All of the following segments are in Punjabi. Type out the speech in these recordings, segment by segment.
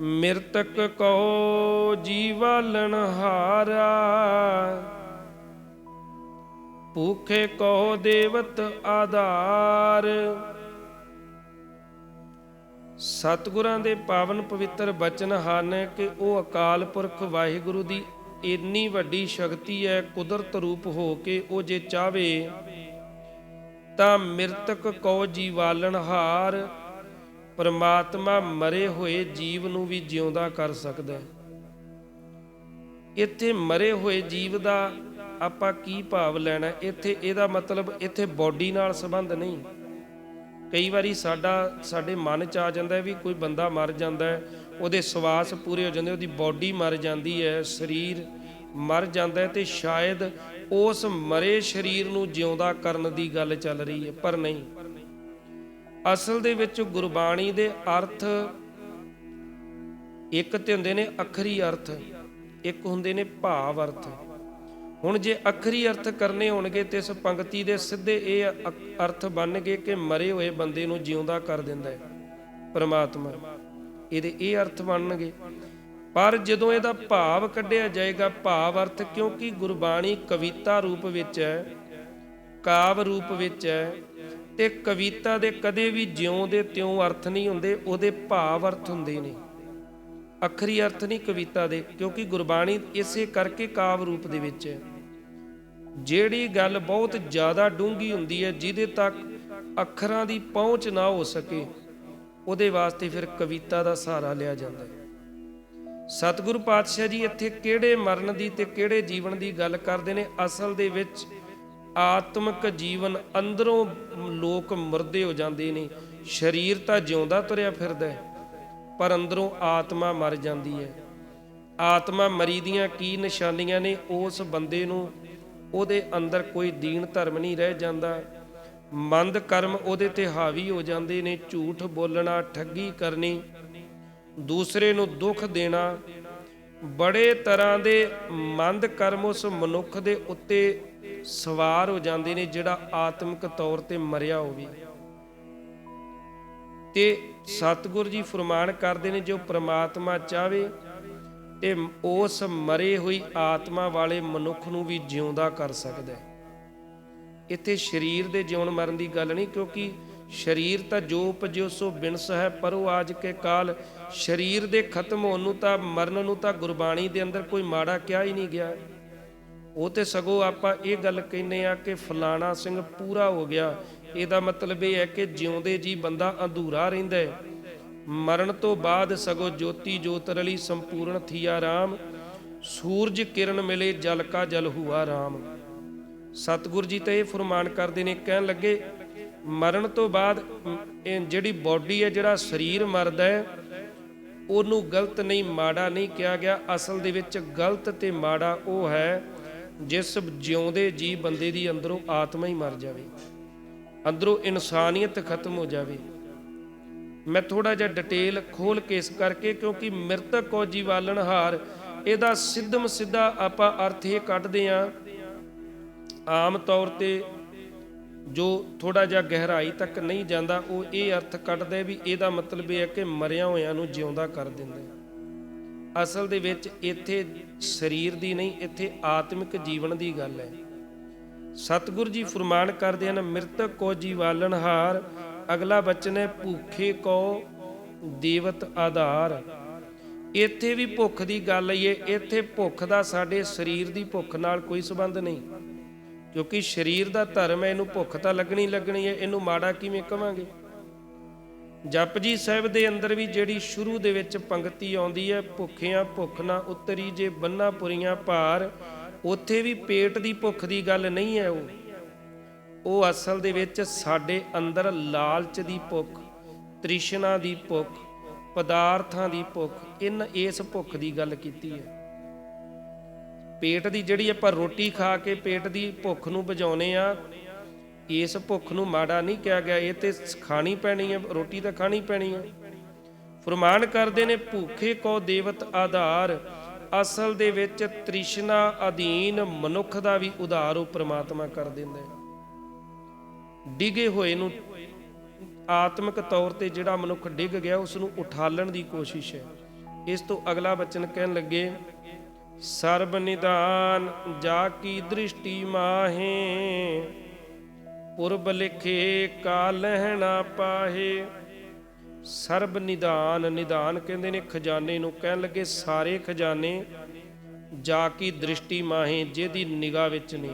ਮਿਰਤਕ ਕੋ ਜੀਵਾਲਣ ਹਾਰਾ। ਭੂਖੇ ਕੋ ਦੇਵਤ ਆਧਾਰ। ਸਤਿਗੁਰਾਂ ਦੇ ਪਾਵਨ ਪਵਿੱਤਰ ਬਚਨ ਹਨ ਕਿ ਉਹ ਅਕਾਲ ਪੁਰਖ ਵਾਹਿਗੁਰੂ ਦੀ ਇੰਨੀ ਵੱਡੀ ਸ਼ਕਤੀ ਹੈ, ਕੁਦਰਤ ਰੂਪ ਹੋ ਕੇ ਉਹ ਜੇ ਚਾਵੇ ਤਾਂ ਮਿਰਤਕ ਕੋ ਜੀਵਾਲਣ ਹਾਰ। ਪਰਮਾਤਮਾ ਮਰੇ ਹੋਏ ਜੀਵ ਨੂੰ ਵੀ ਜਿਉਂਦਾ ਕਰ ਸਕਦਾ ਹੈ। ਇੱਥੇ ਮਰੇ ਹੋਏ ਜੀਵ ਦਾ ਆਪਾਂ ਕੀ ਭਾਵ ਲੈਣਾ? ਇੱਥੇ ਇਹਦਾ ਮਤਲਬ ਇੱਥੇ ਬਾਡੀ ਨਾਲ ਸੰਬੰਧ ਨਹੀਂ। ਕਈ ਵਾਰੀ ਸਾਡਾ, ਸਾਡੇ ਮਨ ਚ ਆ ਜਾਂਦਾ ਵੀ ਕੋਈ ਬੰਦਾ ਮਰ ਜਾਂਦਾ ਉਹਦੇ ਸਵਾਸ ਪੂਰੇ ਹੋ ਜਾਂਦੇ, ਉਹਦੀ ਬਾਡੀ ਮਰ ਜਾਂਦੀ ਹੈ, ਸਰੀਰ ਮਰ ਜਾਂਦਾ ਹੈ ਤੇ ਸ਼ਾਇਦ ਉਸ ਮਰੇ ਸਰੀਰ ਨੂੰ ਜਿਉਂਦਾ ਕਰਨ ਦੀ ਗੱਲ ਚੱਲ ਰਹੀ ਹੈ, ਪਰ ਨਹੀਂ। ਅਸਲ ਦੇ ਵਿੱਚ ਗੁਰਬਾਣੀ ਦੇ ਅਰਥ ਇੱਕ ਤੇ ਹੁੰਦੇ ਨੇ ਅਖਰੀ ਅਰਥ, ਇੱਕ ਹੁੰਦੇ ਨੇ ਭਾਵ ਅਰਥ। ਹੁਣ ਜੇ ਅਖਰੀ ਅਰਥ ਕਰਨੇ ਹੋਣਗੇ ਤੇ ਇਸ ਪੰਕਤੀ ਦੇ ਸਿੱਧੇ ਇਹ ਅ- ਅਰਥ ਬਣਨਗੇ ਕਿ ਮਰੇ ਹੋਏ ਬੰਦੇ ਨੂੰ ਜਿਉਂਦਾ ਕਰ ਦਿੰਦਾ ਹੈ, ਪਰਮਾਤਮਾ। ਇਹਦੇ ਇਹ ਅਰਥ ਬਣਨਗੇ। ਪਰ ਜਦੋਂ ਇਹਦਾ ਭਾਵ ਕੱਢਿਆ ਜਾਏਗਾ, ਭਾਵ ਅਰਥ ਕਿਉਂਕਿ ਗੁਰਬਾਣੀ ਕਵਿਤਾ ਰੂਪ ਵਿੱਚ ਹੈ, ਕਾਵ ਰੂਪ ਵਿੱਚ ਹੈ ਤੇ ਕਵਿਤਾ ਦੇ ਕਦੇ ਵੀ ਜਿਉਂ ਦੇ ਤਿਉਂ ਅਰਥ ਨਹੀਂ ਹੁੰਦੇ, ਉਹਦੇ ਭਾਵ ਅਰਥ ਹੁੰਦੇ ਨੇ। ਅਖਰੀ ਅਰਥ ਨਹੀਂ ਕਵਿਤਾ ਦੇ, ਕਿਉਂਕਿ ਗੁਰਬਾਣੀ ਇਸੇ ਕਰਕੇ ਕਾਵ ਰੂਪ ਦੇ ਵਿੱਚ ਹੈ। ਜਿਹੜੀ ਗੱਲ ਬਹੁਤ ਜ਼ਿਆਦਾ ਡੂੰਗੀ ਹੁੰਦੀ ਹੈ, ਜਿਹਦੇ ਤੱਕ ਅੱਖਰਾਂ ਦੀ ਪਹੁੰਚ ਨਾ ਹੋ ਸਕੇ, ਉਹਦੇ ਵਾਸਤੇ ਫਿਰ ਕਵਿਤਾ ਦਾ ਸਹਾਰਾ ਲਿਆ ਜਾਂਦਾ ਹੈ। ਸਤਿਗੁਰੂ ਪਾਤਸ਼ਾਹ ਜੀ ਇੱਥੇ ਕਿਹੜੇ ਮਰਨ ਦੀ ਤੇ ਕਿਹੜੇ ਜੀਵਨ ਦੀ ਗੱਲ ਕਰਦੇ ਨੇ? ਅਸਲ ਦੇ ਵਿੱਚ ਆਤਮਿਕ ਜੀਵਨ ਅੰਦਰੋਂ ਲੋਕ ਮਰਦੇ ਹੋ ਜਾਂਦੇ ਨੇ, ਸਰੀਰ ਤਾਂ ਜਿਉਂਦਾ ਤੁਰਿਆ ਫਿਰਦਾ ਹੈ, ਪਰ ਅੰਦਰੋਂ ਆਤਮਾ ਮਰ ਜਾਂਦੀ ਹੈ। ਆਤਮਾ ਮਰੀ ਦੀਆਂ ਕੀ ਨਿਸ਼ਾਨੀਆਂ ਨੇ, ਉਸ ਬੰਦੇ ਨੂੰ ਉਹਦੇ ਅੰਦਰ ਕੋਈ ਦੀਨ ਧਰਮ ਨਹੀਂ ਰਹਿ ਜਾਂਦਾ। ਮੰਦ ਕਰਮ ਉਹਦੇ ਤੇ ਹਾਵੀ ਹੋ ਜਾਂਦੇ ਨੇ, ਝੂਠ ਬੋਲਣਾ, ਠੱਗੀ ਕਰਨੀ, ਦੂਸਰੇ ਨੂੰ ਦੁੱਖ ਦੇਣਾ। ਬੜੇ ਤਰ੍ਹਾਂ ਦੇ ਮੰਦ ਕਰਮ ਉਸ ਮਨੁੱਖ ਦੇ ਉੱਤੇ ਸਵਾਰ ਹੋ ਜਾਂਦੇ ਨੇ ਜਿਹੜਾ ਆਤਮਿਕ ਤੌਰ ਤੇ ਮਰਿਆ ਹੋਵੇ। ਤੇ ਸਤਿਗੁਰ ਜੀ ਫਰਮਾਨ ਕਰਦੇ ਨੇ, ਜੋ ਪ੍ਰਮਾਤਮਾ ਚਾਵੇ ਤੇ ਉਸ ਮਰੇ ਹੋਈ ਆਤਮਾ ਵਾਲੇ ਮਨੁੱਖ ਨੂੰ ਵੀ ਜਿਉਂਦਾ ਕਰ ਸਕਦਾ ਹੈ। ਇੱਥੇ ਸਰੀਰ ਦੇ ਜਿਉਣ ਮਰਨ ਦੀ ਗੱਲ ਨਹੀਂ, ਕਿਉਂਕਿ ਸਰੀਰ ਤਾਂ ਜੋ ਉਪਜਿਓ ਸੋ ਬਿਨਸ ਹੈ ਪਰ ਉਹ ਆਜ ਕੇ ਕਾਲ ਸਰੀਰ ਦੇ ਖਤਮ ਹੋਣ ਨੂੰ ਤਾਂ, ਮਰਨ ਨੂੰ ਤਾਂ ਗੁਰਬਾਣੀ ਦੇ ਅੰਦਰ ਕੋਈ ਮਾੜਾ ਕਿਹਾ ਹੀ ਨਹੀਂ ਗਿਆ। ਉਹ ਤੇ ਸਗੋਂ ਆਪਾਂ ਇਹ ਗੱਲ ਕਹਿੰਨੇ ਆ ਕਿ ਫਲਾਣਾ ਸਿੰਘ ਪੂਰਾ ਹੋ ਗਿਆ। ਇਹਦਾ ਮਤਲਬ ਇਹ ਹੈ ਕਿ ਜਿਉਂਦੇ ਜੀ ਬੰਦਾ ਅਧੂਰਾ ਰਹਿੰਦਾ ਹੈ। ਮਰਨ ਤੋਂ ਬਾਅਦ ਸਗੋਂ ਜੋਤੀ ਜੋਤ ਰਲੀ ਸੰਪੂਰਨ ਥੀਆ ਰਾਮ। ਸੂਰਜ ਕਿਰਨ ਮਿਲੇ ਜਲ ਕਾ ਜਲ ਹੁਆ ਰਾਮ। ਸਤਿਗੁਰ ਜੀ ਤਾਂ ਇਹ ਫਰਮਾਨ ਕਰਦੇ ਨੇ, ਕਹਿਣ ਲੱਗੇ, ਮਰਨ ਤੋਂ ਬਾਅਦ ਇਹ ਜਿਹੜੀ ਬਾਡੀ ਹੈ, ਜਿਹੜਾ ਸਰੀਰ ਮਰਦਾ ਹੈ, ਉਹਨੂੰ ਗਲਤ ਨਹੀਂ, ਮਾੜਾ ਨਹੀਂ ਕਿਹਾ ਗਿਆ। ਅਸਲ ਦੇ ਵਿੱਚ ਗਲਤ ਤੇ ਮਾੜਾ ਉਹ ਹੈ ਜਿਸ ਜਿਉਂਦੇ ਜੀ ਬੰਦੇ ਦੀ ਅੰਦਰੋਂ ਆਤਮਾ ਹੀ ਮਰ ਜਾਵੇ। ਅੰਦਰੋਂ ਇਨਸਾਨੀਅਤ ਖਤਮ ਹੋ ਜਾਵੇ। ਮੈਂ ਥੋੜਾ ਜਿਹਾ ਡਿਟੇਲ ਖੋਲ ਕੇ ਇਸ ਕਰਕੇ ਕਿਉਂਕਿ ਮਿਰਤਕ ਕੋ ਜੀਵਾਲਣ ਹਾਰ ਇਹਦਾ ਸਿੱਧਮ ਸਿੱਧਾ ਆਪਾਂ ਅਰਥ ਇਹ ਕੱਢਦੇ ਆਂ ਆਮ ਤੌਰ ਤੇ ਜੋ ਥੋੜਾ ਜਿਹਾ ਗਹਿਰਾਈ ਤੱਕ ਨਹੀਂ ਜਾਂਦਾ, ਉਹ ਇਹ ਅਰਥ ਕੱਢਦਾ ਵੀ ਇਹਦਾ ਮਤਲਬ ਇਹ ਹੈ ਕਿ ਮਰਿਆ ਹੋਇਆਂ ਨੂੰ ਜਿਉਂਦਾ ਕਰ ਦਿੰਦਾ ਅਸਲ ਦੇ ਵਿੱਚ ਇੱਥੇ ਸਰੀਰ ਦੀ ਨਹੀਂ, ਇੱਥੇ ਆਤਮਿਕ ਜੀਵਨ ਦੀ ਗੱਲ ਹੈ। ਸਤਿਗੁਰ ਜੀ ਫਰਮਾਨ ਕਰਦੇ ਹਨ, ਮ੍ਰਿਤਕ ਕੋ ਜੀਵਾਲਣ ਹਾਰ, ਅਗਲਾ ਬਚਨ ਹੈ ਭੁੱਖੇ ਕੋ ਦੇਵਤ ਆਧਾਰ। ਇੱਥੇ ਵੀ ਭੁੱਖ ਦੀ ਗੱਲ ਆਈ ਇੱਥੇ ਭੁੱਖ ਦਾ ਸਾਡੇ ਸਰੀਰ ਦੀ ਭੁੱਖ ਨਾਲ ਕੋਈ ਸੰਬੰਧ ਨਹੀਂ। ਕਿਉਂਕਿ ਸਰੀਰ ਦਾ ਧਰਮ ਹੈ, ਇਹਨੂੰ ਭੁੱਖ ਤਾਂ ਲੱਗਣੀ ਲੱਗਣੀ ਹੈ, ਇਹਨੂੰ ਮਾੜਾ ਕਿਵੇਂ ਕਵਾਂਗੇ? ਜਪਜੀ ਸਾਹਿਬ ਦੇ ਅੰਦਰ ਵੀ ਜਿਹੜੀ ਸ਼ੁਰੂ ਦੇ ਵਿੱਚ ਪੰਕਤੀ ਆਉਂਦੀ ਹੈ, ਭੁੱਖਿਆਂ ਭੁੱਖ ਨਾ ਉਤਰੀ ਜੇ ਬੰਨਾ ਪੁਰੀਆਂ ਭਾਰ, ਉੱਥੇ ਵੀ ਪੇਟ ਦੀ ਭੁੱਖ ਦੀ ਗੱਲ ਨਹੀਂ ਹੈ ਉਹ। ਉਹ ਅਸਲ ਦੇ ਵਿੱਚ ਸਾਡੇ ਅੰਦਰ ਲਾਲਚ ਦੀ ਭੁੱਖ, ਤ੍ਰਿਸ਼ਨਾ ਦੀ ਭੁੱਖ, ਪਦਾਰਥਾਂ ਦੀ ਭੁੱਖ, ਇਨ ਇਸ ਭੁੱਖ ਦੀ ਗੱਲ ਕੀਤੀ ਹੈ। ਪੇਟ ਦੀ ਜਿਹੜੀ ਆਪਾਂ ਰੋਟੀ ਖਾ ਕੇ ਪੇਟ ਦੀ ਭੁੱਖ ਨੂੰ ਬੁਝਾਉਨੇ ਆ ਇਸ ਭੁੱਖ ਨੂੰ ਮਾੜਾ ਨਹੀਂ ਕਿਹਾ ਗਿਆ, ਇਹ ਤੇ ਖਾਣੀ ਪੈਣੀ ਹੈ, ਰੋਟੀ ਤਾਂ ਖਾਣੀ ਪੈਣੀ ਹੈ। ਫਰਮਾਨ ਕਰਦੇ ਨੇ, ਭੂਖੇ ਕੋ ਦੇਵਤ ਆਧਾਰ, ਅਸਲ ਦੇ ਵਿੱਚ ਤ੍ਰਿਸ਼ਨਾ ਅਧੀਨ ਮਨੁੱਖ ਦਾ ਵੀ ਉਧਾਰ ਉਹ ਪ੍ਰਮਾਤਮਾ ਕਰ ਦਿੰਦਾ ਹੈ। ਡਿਗੇ ਹੋਏ ਨੂੰ ਆਤਮਿਕ ਤੌਰ ਤੇ ਜਿਹੜਾ ਮਨੁੱਖ ਡਿੱਗ ਗਿਆ ਉਸ ਨੂੰ ਉਠਾਲਣ ਦੀ ਕੋਸ਼ਿਸ਼ ਹੈ। ਇਸ ਤੋਂ ਅਗਲਾ ਬਚਨ ਕਹਿਣ ਲੱਗੇ, ਸਰਬ ਨਿਦਾਨ, ਜਾ ਕੀ ਦ੍ਰਿਸ਼ਟੀ ਮਾਹੇ ਪੁਰਬ ਲਿਖੇ ਕਾ ਲਹਿਣਾ ਪਾਹੇ। ਸਰਬ ਨਿਦਾਨ ਨਿਦਾਨ ਕਹਿੰਦੇ ਨੇ, ਖਜ਼ਾਨੇ ਨੂੰ ਕਹਿਣ ਲੱਗੇ ਸਾਰੇ ਖਜ਼ਾਨੇ, ਜਾ ਕੀ ਦ੍ਰਿਸ਼ਟੀ ਮਾਹੇ, ਜਿਹਦੀ ਨਿਗਾਹ ਵਿੱਚ ਨੇ।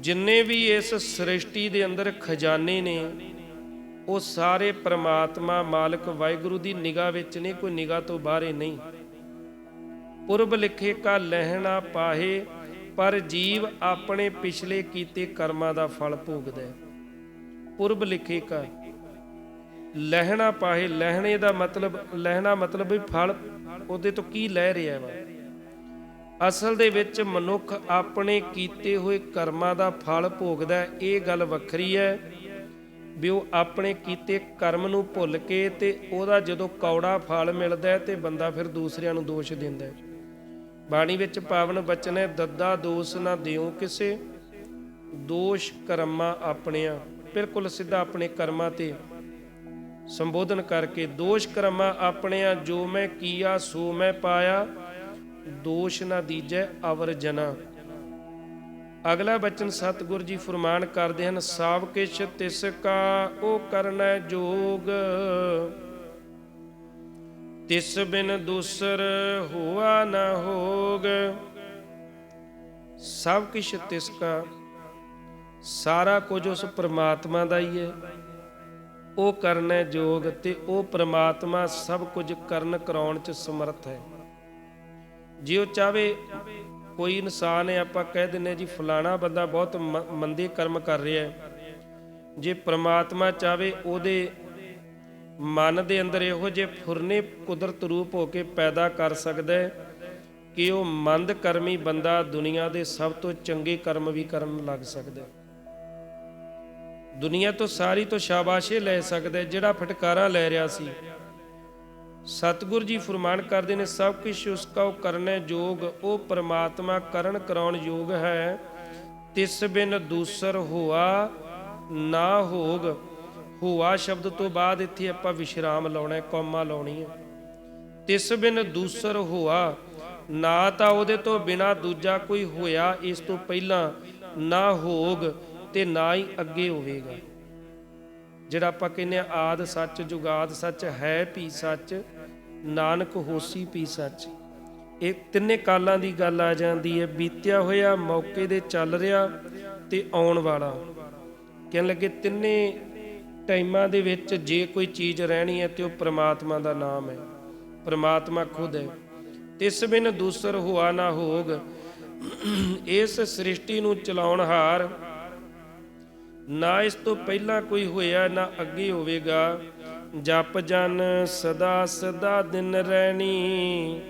ਜਿੰਨੇ ਵੀ ਇਸ ਸ੍ਰਿਸ਼ਟੀ ਦੇ ਅੰਦਰ ਖਜ਼ਾਨੇ ਨੇ, ਉਹ ਸਾਰੇ ਪ੍ਰਮਾਤਮਾ, ਮਾਲਕ, ਵਾਹਿਗੁਰੂ ਦੀ ਨਿਗਾਹ ਵਿੱਚ ਨੇ, ਕੋਈ ਨਿਗਾਹ ਤੋਂ ਬਾਹਰੇ ਨਹੀਂ। ਪੁਰਬ ਲਿਖੇ ਕਾ ਲਹਿਣਾ ਪਾਹੇ ਪਰ ਜੀਵ ਆਪਣੇ ਪਿਛਲੇ ਕੀਤੇ ਕਰਮਾਂ ਦਾ ਫਲ ਭੋਗਦਾ ਹੈ। ਪੁਰਬ ਲਿਖੇ ਕਾ ਲਹਿਣਾ ਪਾਹੇ, ਲਹਿਣੇ ਦਾ ਮਤਲਬ, ਲਹਿਣਾ ਮਤਲਬ ਵੀ ਫਲ, ਉਹਦੇ ਤੋਂ ਕੀ ਲੈ ਰਿਹਾ ਵਾ? ਅਸਲ ਦੇ ਵਿੱਚ ਮਨੁੱਖ ਆਪਣੇ ਕੀਤੇ ਹੋਏ ਕਰਮਾਂ ਦਾ ਫਲ ਭੋਗਦਾ ਇਹ ਗੱਲ ਵੱਖਰੀ ਹੈ ਵੀ ਉਹ ਆਪਣੇ ਕੀਤੇ ਕਰਮ ਨੂੰ ਭੁੱਲ ਕੇ ਤੇ ਉਹਦਾ ਜਦੋਂ ਕੌੜਾ ਫਲ ਮਿਲਦਾ ਤੇ ਬੰਦਾ ਫਿਰ ਦੂਸਰਿਆਂ ਨੂੰ ਦੋਸ਼ ਦਿੰਦਾ ਹੈ। ਬਾਣੀ ਵਿੱਚ ਪਾਵਨ ਬਚਨ ਹੈ, ਦੱਦਾ ਦੋਸ਼ ਨਾ ਦਿਓ ਕਿਸੇ, ਦੋਸ਼ ਕਰਮਾਂ ਆਪਣਿਆਂ। ਬਿਲਕੁਲ ਸਿੱਧਾ ਆਪਣੇ ਕਰਮਾਂ ਤੇ ਸੰਬੋਧਨ ਕਰਕੇ, ਦੋਸ਼ ਕਰਮਾਂ ਆਪਣਿਆਂ, ਜੋ ਮੈਂ ਕੀਆ, ਸੋ ਮੈਂ ਪਾਇਆ, ਦੋਸ਼ ਨਾ ਦੀਜੈ ਅਵਰ ਜਨਾ। ਅਗਲਾ ਬਚਨ ਸਤਿਗੁਰ ਜੀ ਫਰਮਾਨ ਕਰਦੇ ਹਨ ਸਾਵ ਕਿਛ ਤਿਸ ਕਾ, ਉਹ ਕਰਨਾ ਜੋਗ। ਤਿਸ ਬਿਨ ਦੂਸਰ ਹੋਆ ਨਾ ਹੋਗ। ਸਭ ਕਿਛ ਤਿਸ ਕਾ, ਸਾਰਾ ਕੁਝ ਉਸ ਪ੍ਰਮਾਤਮਾ ਦਾ ਹੀ ਹੈ। ਉਹ ਕਰਨੈ ਜੋਗ ਤੇ ਉਹ ਪ੍ਰਮਾਤਮਾ ਸਭ ਕੁਝ ਕਰਨ ਕਰਾਉਣ ਚ ਸਮਰੱਥ ਹੈ। ਜੇ ਉਹ ਚਾਵੇ ਕੋਈ ਇਨਸਾਨ ਹੈ, ਆਪਾਂ ਕਹਿ ਦਿੰਨੇ ਜੀ, ਫਲਾਣਾ ਬੰਦਾ ਬਹੁਤ ਮੰਦੇ ਕਰਮ ਕਰ ਰਿਹਾ ਹੈ। ਜੇ ਪ੍ਰਮਾਤਮਾ ਚਾਵੇ ਉਹਦੇ ਮਨ ਦੇ ਅੰਦਰ ਇਹੋ ਜਿਹੇ ਫੁਰਨੇ ਕੁਦਰਤ ਰੂਪ ਹੋ ਕੇ ਪੈਦਾ ਕਰ ਸਕਦਾ ਹੈ ਕਿ ਉਹ ਮੰਦ ਕਰਮੀ ਬੰਦਾ ਦੁਨੀਆ ਦੇ ਸਭ ਤੋਂ ਚੰਗੇ ਕਰਮ ਵੀ ਕਰਨ ਲੱਗ ਸਕਦਾ ਹੈ। ਦੁਨੀਆ ਤੋਂ ਸਾਰੀ ਤੋਂ ਸ਼ਾਬਾਸ਼ੇ ਲੈ ਸਕਦਾ ਜਿਹੜਾ ਫਟਕਾਰਾ ਲੈ ਰਿਹਾ ਸੀ। ਸਤਿਗੁਰ ਜੀ ਫਰਮਾਨ ਕਰਦੇ ਨੇ, ਸਭ ਕੁਛ ਉਸ ਕਾ ਉਹ ਕਰਨੇ ਯੋਗ ਉਹ ਪਰਮਾਤਮਾ ਕਰਨ ਕਰਾਉਣ ਯੋਗ ਹੈ। ਤਿਸ ਬਿਨ ਦੂਸਰ ਹੋਆ ਨਾ ਹੋਗ। ਹੋਆ ਸ਼ਬਦ ਤੋਂ ਬਾਅਦ ਇੱਥੇ ਆਪਾਂ ਵਿਸ਼ਰਾਮ ਲਾਉਣਾ ਹੈ, ਕੌਮਾ ਲਾਉਣੀ ਹੈ ਤਿਸ ਬਿਨ ਦੂਸਰ ਹੋਆ, ਨਾ ਤਾਂ ਉਹਦੇ ਤੋਂ ਬਿਨਾ ਦੂਜਾ ਕੋਈ ਹੋਇਆ, ਇਸ ਤੋਂ ਪਹਿਲਾਂ ਨਾ ਹੋਗ ਤੇ ਨਾ ਹੀ ਅੱਗੇ ਹੋਵੇਗਾ। ਜਿਹੜਾ ਆਪਾਂ ਕਹਿੰਦੇ ਆ ਆਦ ਸੱਚ, ਜੁਗਾਦ ਸੱਚ, ਹੈ ਵੀ ਸੱਚ, ਨਾਨਕ ਹੋਸੀ ਵੀ ਸੱਚ। ਇਹ ਤਿੰਨੇ ਕਾਲਾਂ ਦੀ ਗੱਲ ਆ ਜਾਂਦੀ ਹੈ, ਬੀਤਿਆ ਹੋਇਆ, ਮੌਕੇ ਦੇ ਚੱਲ ਰਿਹਾ ਤੇ ਆਉਣ ਵਾਲਾ। ਕਹਿਣ ਲੱਗੇ ਤਿੰਨੇ ਟਾਈਮਾਂ ਦੇ ਵਿੱਚ ਜੇ ਕੋਈ ਚੀਜ਼ ਰਹਿਣੀ ਹੈ ਤੇ ਉਹ ਪ੍ਰਮਾਤਮਾ ਦਾ ਨਾਮ ਹੈ। ਪ੍ਰਮਾਤਮਾ ਖੁਦ ਹੈ। ਤਿਸ ਬਿਨ ਦੂਸਰ ਹੋਆ ਨਾ ਹੋਗ। ਇਸ ਸ੍ਰਿਸ਼ਟੀ ਨੂੰ ਚਲਾਉਣ ਹਾਰ ਨਾ ਇਸ ਤੋਂ ਪਹਿਲਾਂ ਕੋਈ ਹੋਇਆ, ਨਾ ਅੱਗੇ ਹੋਵੇਗਾ। ਜਪ ਜਨ ਸਦਾ ਸਦਾ ਦਿਨ ਰਹਿਣੀ।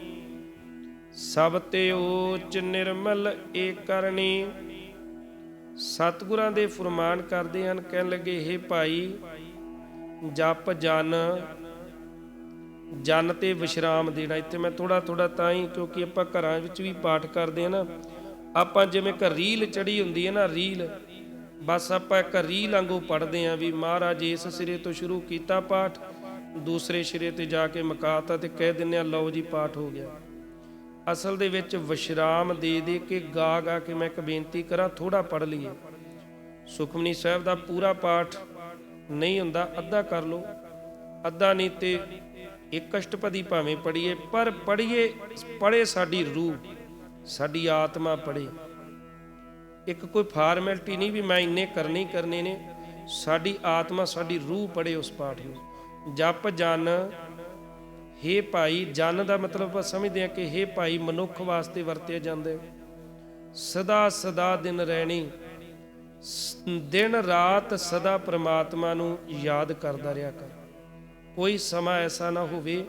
ਸਭ ਤੇ ਓਚ ਨਿਰਮਲ ਏ ਕਰਨੀ। ਸਤਿਗੁਰਾਂ ਦੇ ਫਰਮਾਨ ਕਰਦੇ ਹਨ, ਕਹਿਣ ਲੱਗੇ हे ਭਾਈ, ਜਪ ਜਨ ਜਨ ਤੇ ਵਿਸ਼ਰਾਮ ਦੇਣਾ। ਇੱਥੇ ਮੈਂ ਥੋੜਾ ਥੋੜਾ ਤਾਂ ਹੀ, ਕਿਉਂਕਿ ਆਪਾਂ ਘਰਾਂ ਵਿੱਚ ਵੀ ਪਾਠ ਕਰਦੇ ਆ ਨਾ। ਆਪਾਂ ਜਿਵੇਂ ਇੱਕ ਰੀਲ ਚੜੀ ਹੁੰਦੀ ਹੈ ਨਾ, ਰੀਲ, ਬਸ ਆਪਾਂ ਇੱਕ ਰੀਲ ਵਾਂਗੂ ਪੜ੍ਹਦੇ ਆ ਵੀ ਮਹਾਰਾਜ ਇਸ ਸਿਰੇ ਤੋਂ ਸ਼ੁਰੂ ਕੀਤਾ ਪਾਠ, ਦੂਸਰੇ ਸਿਰੇ ਤੇ ਜਾ ਕੇ ਮੁਕਾਤਾ ਤੇ ਕਹਿ ਦਿੰਦੇ ਆ ਲਓ ਜੀ, ਪਾਠ ਹੋ ਗਿਆ। ਅਸਲ ਦੇ ਵਿੱਚ ਵਿਸ਼ਰਾਮ ਦੇ ਦੇ ਕੇ ਗਾ ਗਾ ਕੇ ਮੈਂ ਇੱਕ ਬੇਨਤੀ ਕਰਾਂ ਥੋੜਾ ਪੜ੍ਹ ਲਈਏ। ਸੁਖਮਨੀ ਸਾਹਿਬ ਦਾ ਪੂਰਾ ਪਾਠ ਨਹੀਂ ਹੁੰਦਾ, ਅੱਧਾ ਕਰ ਲਓ। ਅੱਧਾ ਨਹੀਂ ਤੇ ਇੱਕ ਅਸ਼ਟਪਦੀ ਭਾਵੇਂ ਪੜ੍ਹੀਏ, ਪਰ ਪੜ੍ਹੀਏ, ਪੜ੍ਹੇ ਸਾਡੀ ਰੂਹ, ਸਾਡੀ ਆਤਮਾ ਪੜ੍ਹੇ। ਇੱਕ ਕੋਈ ਫਾਰਮੈਲਿਟੀ ਨਹੀਂ ਵੀ ਮੈਂ ਇੰਨੇ ਕਰਨੇ ਕਰਨੇ ਨੇ, ਸਾਡੀ ਆਤਮਾ, ਸਾਡੀ ਰੂਹ ਪੜੇ ਉਸ ਪਾਠ ਨੂੰ। ਜਪ ਜਨ ਹੇ ਭਾਈ, ਜਨ ਦਾ ਮਤਲਬ ਆਪਾਂ ਸਮਝਦੇ ਹਾਂ ਕਿ ਹੇ ਭਾਈ, ਮਨੁੱਖ ਵਾਸਤੇ ਵਰਤਿਆ ਜਾਂਦਾ ਹੈ। ਸਦਾ ਸਦਾ ਦਿਨ ਰਹਿਣੀ, ਦਿਨ ਰਾਤ ਸਦਾ ਪ੍ਰਮਾਤਮਾ ਨੂੰ ਯਾਦ ਕਰਦਾ ਰਿਹਾ ਕਰ। ਕੋਈ ਸਮਾਂ ਐਸਾ ਨਾ ਹੋਵੇ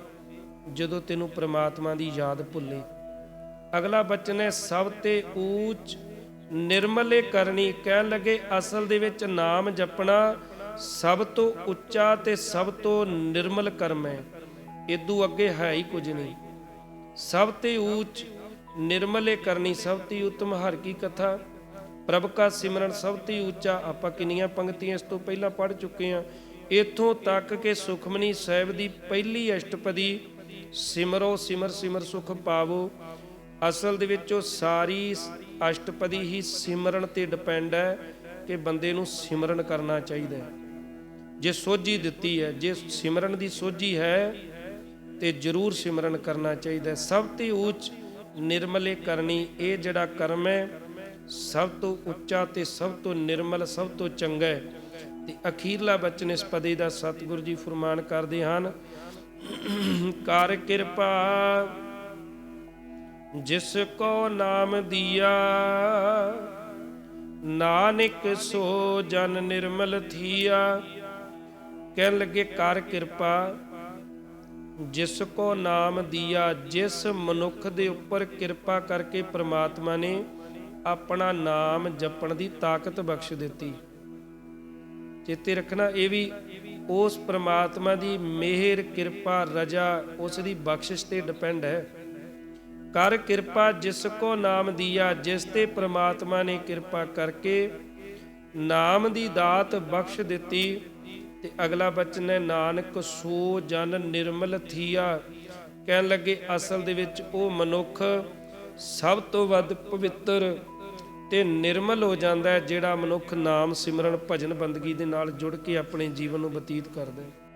ਜਦੋਂ ਤੈਨੂੰ ਪ੍ਰਮਾਤਮਾ ਦੀ ਯਾਦ ਭੁੱਲੇ। ਅਗਲਾ ਬਚਨ ਹੈ, ਸਭ ਤੇ ਊਚ ਨਿਰਮਲੇ ਕਰਨੀ, ਕਹਿਣ ਲੱਗੇ ਅਸਲ ਦੇ ਵਿੱਚ ਨਾਮ ਜਪਣਾ ਸਭ ਤੋਂ ਉੱਚਾ ਤੇ ਸਭ ਤੋਂ ਨਿਰਮਲ ਕਰਮ ਹੈ। ਇਦੋਂ ਅੱਗੇ ਹੈ ਹੀ ਕੁਝ ਨਹੀਂ। ਸਭ ਤੇ ਉੱਚ ਨਿਰਮਲੇ ਕਰਨੀ ਸਭ ਤੇ ਉਤਮ ਹਰ ਕੀ ਕਥਾ। ਪ੍ਰਭ ਕਾ ਸਿਮਰਨ ਸਭ ਤੇ ਉੱਚਾ, ਆਪਾਂ ਕਿੰਨੀਆਂ ਪੰਕਤੀਆਂ ਇਸ ਤੋਂ ਪਹਿਲਾਂ ਪੜ੍ਹ ਚੁੱਕੇ ਹਾਂ। ਇਥੋਂ ਤੱਕ ਕਿ ਸੁਖਮਨੀ ਸਾਹਿਬ ਦੀ ਪਹਿਲੀ ਅਸ਼ਟਪਦੀ, ਸਿਮਰੋ ਸਿਮਰ ਸਿਮਰ ਸੁਖ ਪਾਵੋ। ਅਸਲ ਦੇ ਵਿੱਚ ਉਹ ਸਾਰੀ ਅਸ਼ਟਪਦੀ ਹੀ ਸਿਮਰਨ ਤੇ ਡਿਪੈਂਡ ਹੈ ਕਿ ਬੰਦੇ ਨੂੰ ਸਿਮਰਨ ਕਰਨਾ ਚਾਹੀਦਾ ਹੈ। ਜੇ ਸੋਝੀ ਦਿੱਤੀ ਹੈ, ਜੇ ਸਿਮਰਨ ਦੀ ਸੋਝੀ ਹੈ ਤੇ ਜ਼ਰੂਰ ਸਿਮਰਨ ਕਰਨਾ ਚਾਹੀਦਾ ਸਭ ਤੋਂ ਉੱਚ ਨਿਰਮਲੇ ਕਰਨੀ, ਇਹ ਜਿਹੜਾ ਕਰਮ ਹੈ, ਸਭ ਤੋਂ ਉੱਚਾ ਤੇ ਸਭ ਤੋਂ ਨਿਰਮਲ, ਸਭ ਤੋਂ ਚੰਗਾ ਹੈ। ਤੇ ਅਖੀਰਲਾ ਬਚਨ ਇਸ ਪਦੇ ਦਾ ਸਤਿਗੁਰੂ ਜੀ ਫਰਮਾਨ ਕਰਦੇ ਹਨ, ਕਰ ਕਿਰਪਾ ਜਿਸ ਕੋ ਨਾਮ ਦਿਆ, ਨਾਨਕ ਸੋ ਜਨ ਨਿਰਮਲ ਥੀਆ। ਕਹਿਣ ਲੱਗੇ, ਕਰ ਕਿਰਪਾ ਜਿਸ ਕੋ ਨਾਮ ਦਿਆ, ਜਿਸ ਮਨੁੱਖ ਦੇ ਉੱਪਰ ਕਿਰਪਾ ਕਰਕੇ ਪ੍ਰਮਾਤਮਾ ਨੇ ਆਪਣਾ ਨਾਮ ਜਪਣ ਦੀ ਤਾਕਤ ਬਖਸ਼ ਦਿੱਤੀ। ਚੇਤੇ ਰੱਖਣਾ ਇਹ ਵੀ ਉਸ ਪ੍ਰਮਾਤਮਾ ਦੀ ਮਿਹਰ, ਕਿਰਪਾ, ਰਜਾ ਉਸ ਦੀ ਬਖਸ਼ਿਸ਼ ਤੇ ਡਿਪੈਂਡ ਹੈ। ਕਰ ਕਿਰਪਾ ਜਿਸ ਕੋ ਨਾਮ ਦਿਆ, ਜਿਸ ਤੇ ਪ੍ਰਮਾਤਮਾ ਨੇ ਕਿਰਪਾ ਕਰਕੇ ਨਾਮ ਦੀ ਦਾਤ ਬਖਸ਼ ਦਿੱਤੀ। ਤੇ ਅਗਲਾ ਬਚਨ ਹੈ, ਨਾਨਕ ਸੋ ਜਨ ਨਿਰਮਲ ਥੀਆ। ਕਹਿਣ ਲੱਗੇ, ਅਸਲ ਦੇ ਵਿੱਚ ਉਹ ਮਨੁੱਖ ਸਭ ਤੋਂ ਵੱਧ ਪਵਿੱਤਰ ਤੇ ਨਿਰਮਲ ਹੋ ਜਾਂਦਾ ਹੈ, ਜਿਹੜਾ ਮਨੁੱਖ ਨਾਮ ਸਿਮਰਨ ਭਜਨ ਬੰਦਗੀ ਦੇ ਨਾਲ ਜੁੜ ਕੇ ਆਪਣੇ ਜੀਵਨ ਨੂੰ ਬਤੀਤ ਕਰਦਾ ਹੈ।